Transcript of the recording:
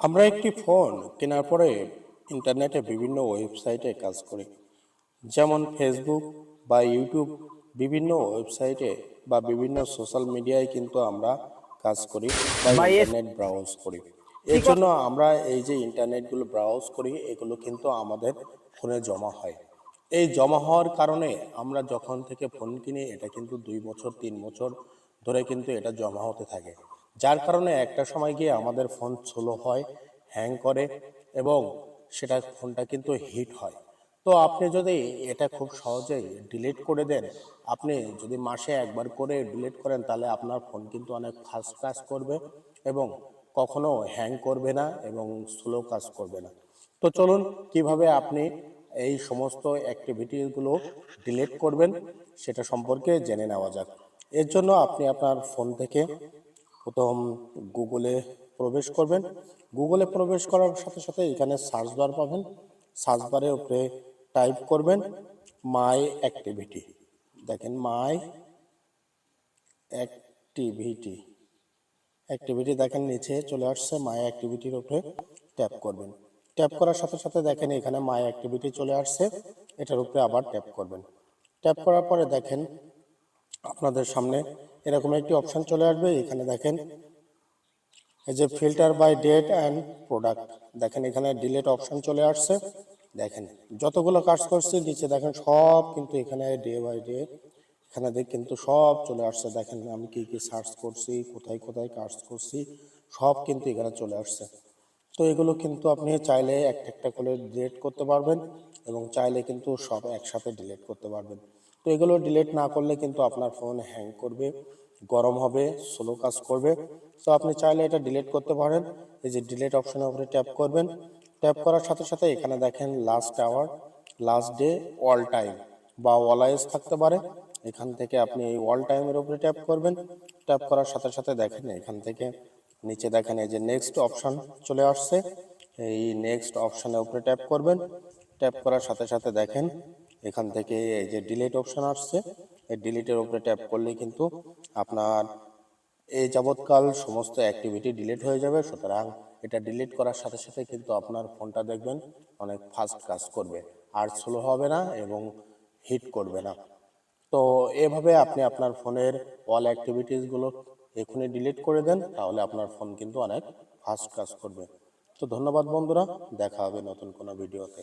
আমরা একটি ফোন কেনার পরে ইন্টারনেটে বিভিন্ন ওয়েবসাইটে কাজ করি। যেমন ফেসবুক বা ইউটিউব বিভিন্ন ওয়েবসাইটে বা বিভিন্ন সোশ্যাল মিডিয়ায় কিন্তু আমরা কাজ করি বা ইন্টারনেট ব্রাউজ করি। এর জন্য আমরা এই যে ইন্টারনেটগুলো ব্রাউজ করি এগুলো কিন্তু আমাদের ফোনে জমা হয়। এই জমা হওয়ার কারণে আমরা যখন থেকে ফোন কিনি এটা কিন্তু দুই বছর তিন বছর ধরে কিন্তু এটা জমা হতে থাকে। যার কারণে একটা সময় গিয়ে আমাদের ফোন স্লো হয় হ্যাং করে এবং সেটা ফোনটা কিন্তু হিট হয়। তো আপনি যদি এটা খুব সহজেই ডিলিট করে দেন, আপনি যদি মাসে একবার করে ডিলিট করেন, তাহলে আপনার ফোন কিন্তু অনেক ফাস্ট কাজ করবে এবং কখনো হ্যাং করবে না এবং স্লো কাজ করবে না। তো চলুন কীভাবে আপনি এই সমস্ত অ্যাক্টিভিটিগুলো ডিলিট করবেন, সেটা সম্পর্কে জেনে নেওয়া যাক। এর জন্য আপনি আপনার ফোন থেকে প্রথম গুগলে প্রবেশ করবেন। গুগলে প্রবেশ করার সাথে সাথে এখানে সার্চ বার পাবেন। সার্চ বারের উপরে টাইপ করবেন, মাই অ্যাক্টিভিটি। দেখেন, মাই অ্যাক্টিভিটি। অ্যাক্টিভিটি দেখেন, নিচে চলে আসছে, মাই অ্যাক্টিভিটির উপরে ট্যাপ করবেন। ট্যাপ করার সাথে সাথে দেখেন, এখানে মাই অ্যাক্টিভিটি চলে আসছে, এটার উপরে আবার ট্যাপ করবেন। ট্যাপ করার পরে দেখেন আপনাদের সামনে এরকম একটি অপশন চলে আসবে। এখানে দেখেন, এই যে filter by date and product দেখেন এখানে ডিলেট অপশন চলে আসছে। দেখেন, যতগুলো কাজ করছি, নিচে দেখেন সব কিন্তু এখানে ডে বাই ডে এখানে দেখ কিন্তু সব চলে আসছে। দেখেন আমি কি কি সার্চ করছি, কোথায় কোথায় কাজ করছি, সব কিন্তু এখানে চলে আসছে। তো এগুলো কিন্তু আপনি চাইলে একটা একটা করে ডিলেট করতে পারবেন এবং চাইলে কিন্তু সব একসাথে ডিলেট করতে পারবেন। তো এগুলো ডিলেট না করলে কিন্তু আপনার ফোন হ্যাং করবে, গরম হবে স্লো কাজ করবে। তো আপনি চাইলে এটা ডিলেট করতে পারেন। এই যে ডিলিট অপশনের উপরে ট্যাপ করবেন। ট্যাপ করার সাথে সাথে এখানে দেখেন last hour last day all time বা অলওয়েজ থাকতে পারে। এখান থেকে আপনি এই অল টাইমের উপরে ট্যাপ করবেন। ট্যাপ করার সাথে সাথে দেখেন এখান থেকে নিচে দেখেন এই যে নেক্সট অপশন চলে আসছে। এই নেক্সট অপশনের উপরে ট্যাপ করবেন। ট্যাপ করার সাথে সাথে দেখেন এখান থেকে এই যে ডিলিট অপশন আসছে, এই ডিলিটের উপরে ট্যাপ করলে কিন্তু আপনার এই যাবৎকাল সমস্ত অ্যাক্টিভিটি ডিলিট হয়ে যাবে। সুতরাং এটা ডিলিট করার সাথে সাথে কিন্তু আপনার ফোনটা দেখবেন অনেক ফাস্ট কাজ করবে, আর স্লো হবে না এবং হিট করবে না। তো এভাবে আপনি আপনার ফোনের অল অ্যাক্টিভিটিসগুলো এখনই ডিলিট করে দেন, তাহলে আপনার ফোন কিন্তু অনেক ফাস্ট কাজ করবে। তো ধন্যবাদ বন্ধুরা, দেখা হবে নতুন কোনো ভিডিওতে